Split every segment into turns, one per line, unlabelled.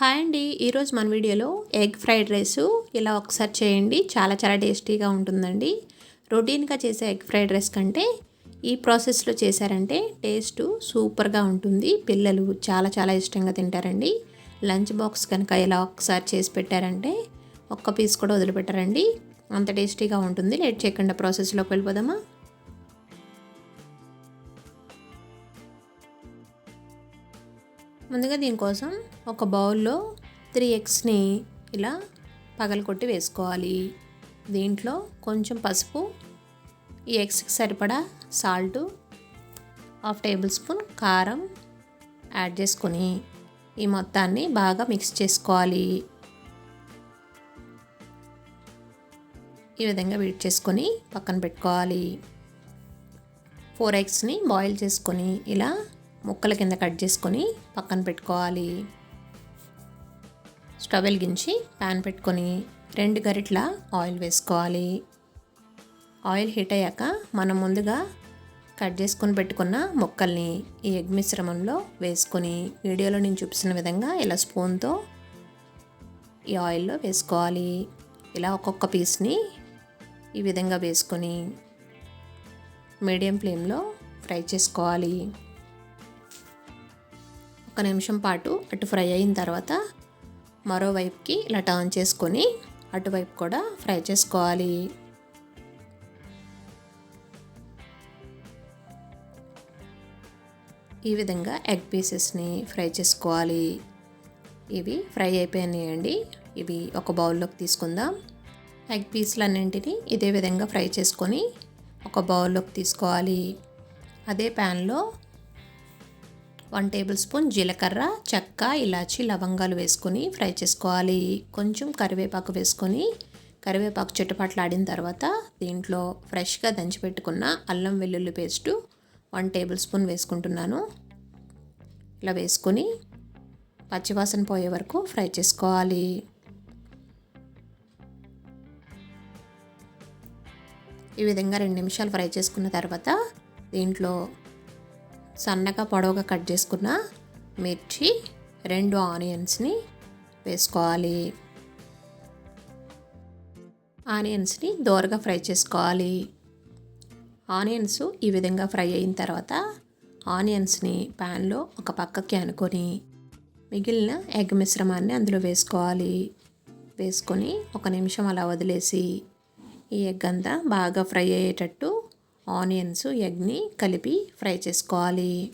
Hi అండి. ఈరోజు మన వీడియోలో ఎగ్ ఫ్రైడ్ రైస్ ఇలా ఒకసారి చేయండి. చాలా చాలా టేస్టీగా ఉంటుందండి. రొటీన్గా చేసే ఎగ్ ఫ్రైడ్ రైస్ కంటే ఈ ప్రాసెస్లో చేశారంటే టేస్ట్ సూపర్గా ఉంటుంది. పిల్లలు చాలా చాలా ఇష్టంగా తింటారండి. లంచ్ బాక్స్ కనుక ఇలా ఒకసారి చేసి పెట్టారంటే ఒక్క పీస్ కూడా వదిలిపెట్టారండి. అంత టేస్టీగా ఉంటుంది. లేట్ చేయకుండా ప్రాసెస్లోకి వెళ్ళిపోదామా? ముందుగా దీనికోసం ఒక బౌల్లో త్రీ ఎగ్స్ని ఇలా పగలకొట్టి వేసుకోవాలి. దీంట్లో కొంచెం పసుపు ఈ ఎగ్స్కి సరిపడా సాల్టు హాఫ్ టేబుల్ స్పూన్ కారం యాడ్ చేసుకొని ఈ మొత్తాన్ని బాగా మిక్స్ చేసుకోవాలి. ఈ విధంగా వీట్ చేసుకొని పక్కన పెట్టుకోవాలి. ఫోర్ ఎగ్స్ని బాయిల్ చేసుకొని ఇలా ముక్కల కింద కట్ చేసుకొని పక్కన పెట్టుకోవాలి. స్టవ్ వెలిగించి ప్యాన్ పెట్టుకొని రెండు గరిట్ల ఆయిల్ వేసుకోవాలి. ఆయిల్ హీట్ అయ్యాక మనం ముందుగా కట్ చేసుకొని పెట్టుకున్న ముక్కల్ని ఈ ఎగ్ మిశ్రమంలో వేసుకొని వీడియోలో నేను చూపిస్తున్న విధంగా ఇలా స్పూన్తో ఈ ఆయిల్లో వేసుకోవాలి. ఇలా ఒక్కొక్క పీస్ని ఈ విధంగా వేసుకొని మీడియం ఫ్లేమ్లో ఫ్రై చేసుకోవాలి. ఒక నిమిషం పాటు అటు ఫ్రై అయిన తర్వాత మరోవైపుకి ఇలా టర్న్ చేసుకొని అటువైపు కూడా ఫ్రై చేసుకోవాలి. ఈ విధంగా ఎగ్ పీసెస్ని ఫ్రై చేసుకోవాలి. ఇవి ఫ్రై అయిపోయినాయండి. ఇవి ఒక బౌల్లోకి తీసుకుందాం. ఎగ్ పీసులన్నింటినీ ఇదే విధంగా ఫ్రై చేసుకొని ఒక బౌల్లోకి తీసుకోవాలి. అదే ప్యాన్లో వన్ టేబుల్ స్పూన్ జీలకర్ర చెక్క ఇలాచి లవంగాలు వేసుకొని ఫ్రై చేసుకోవాలి. కొంచెం కరివేపాకు వేసుకొని కరివేపాకు చుట్టుపట్లాడిన తర్వాత దీంట్లో ఫ్రెష్గా దంచిపెట్టుకున్న అల్లం వెల్లుల్లి పేస్టు వన్ టేబుల్ స్పూన్ వేసుకుంటున్నాను. ఇలా వేసుకొని పచ్చివాసన పోయే వరకు ఫ్రై చేసుకోవాలి. ఈ విధంగా రెండు నిమిషాలు ఫ్రై చేసుకున్న తర్వాత దీంట్లో సన్నగా పొడవుగా కట్ చేసుకున్న మిర్చి రెండు ఆనియన్స్ని వేసుకోవాలి. ఆనియన్స్ని దోరగా ఫ్రై చేసుకోవాలి. ఆనియన్స్ ఈ విధంగా ఫ్రై అయిన తర్వాత ఆనియన్స్ని ప్యాన్లో ఒక పక్కకి అనుకొని మిగిలిన ఎగ్ మిశ్రమాన్ని అందులో వేసుకోవాలి. వేసుకొని ఒక నిమిషం అలా వదిలేసి ఈ ఎగ్ అంతా బాగా ఫ్రై అయ్యేటట్టు ఆనియన్స్ ఎగ్ని కలిపి ఫ్రై చేసుకోవాలి.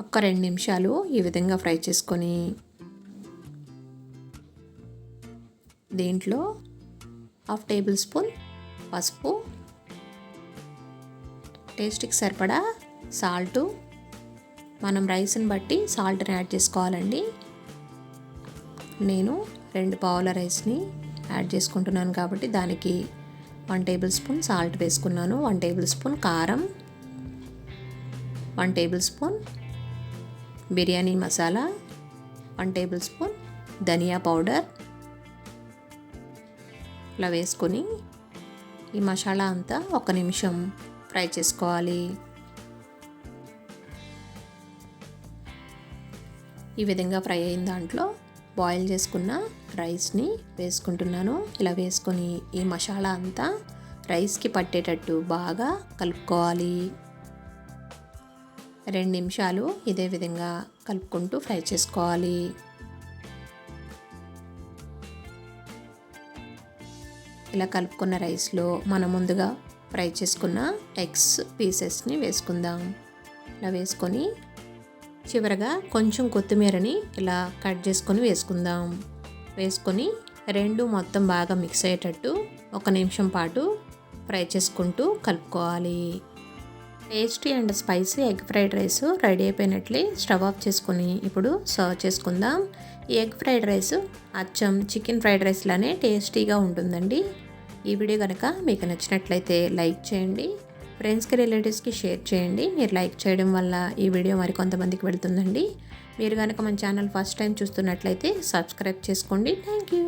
ఒక్క రెండు నిమిషాలు ఈ విధంగా ఫ్రై చేసుకొని దీంట్లో హాఫ్ టేబుల్ స్పూన్ పసుపు టేస్ట్కి సరిపడా సాల్టు. మనం రైస్ని బట్టి సాల్ట్ని యాడ్ చేసుకోవాలండి. నేను రెండు పావుల రైస్ని యాడ్ చేసుకుంటున్నాను కాబట్టి దానికి వన్ టేబుల్ స్పూన్ సాల్ట్ వేసుకున్నాను. వన్ టేబుల్ స్పూన్ కారం. One tablespoon biryani masala. One tablespoon ధనియా పౌడర్. ఇలా వేసుకొని ఈ మసాలా అంతా ఒక నిమిషం ఫ్రై చేసుకోవాలి. ఈ విధంగా ఫ్రై అయిన దాంట్లో బాయిల్ చేసుకున్న రైస్ని వేసుకుంటున్నాను. ఇలా వేసుకొని ఈ మసాలా అంతా రైస్కి పట్టేటట్టు బాగా కలుపుకోవాలి. రెండు నిమిషాలు ఇదే విధంగా కలుపుకుంటూ ఫ్రై చేసుకోవాలి. ఇలా కలుపుకున్న రైస్లో మనం ముందుగా ఫ్రై చేసుకున్న ఎగ్స్ పీసెస్ని వేసుకుందాం. ఇలా వేసుకొని చివరగా కొంచెం కొత్తిమీరని ఇలా కట్ చేసుకొని వేసుకుందాం. వేసుకొని రెండు మొత్తం బాగా మిక్స్ అయ్యేటట్టు ఒక నిమిషం పాటు ఫ్రై చేసుకుంటూ కలుపుకోవాలి. Tasty and spicy egg fried rice ready అయిపోయినట్లే stove off చేసుకొని ఇప్పుడు సర్వ్ చేసుకుందాం. ఈ ఎగ్ ఫ్రైడ్ రైస్ అచ్చం చికెన్ ఫ్రైడ్ రైస్లానే టేస్టీగా ఉంటుందండి. ఈ వీడియో కనుక మీకు నచ్చినట్లయితే లైక్ చేయండి. ఫ్రెండ్స్కి రిలేటివ్స్కి షేర్ చేయండి. మీరు లైక్ చేయడం వల్ల ఈ వీడియో మరి కొంతమందికి వెళ్తుందండి. మీరు కనుక మన ఛానల్ ఫస్ట్ టైం చూస్తున్నట్లయితే సబ్స్క్రైబ్ చేసుకోండి. Thank you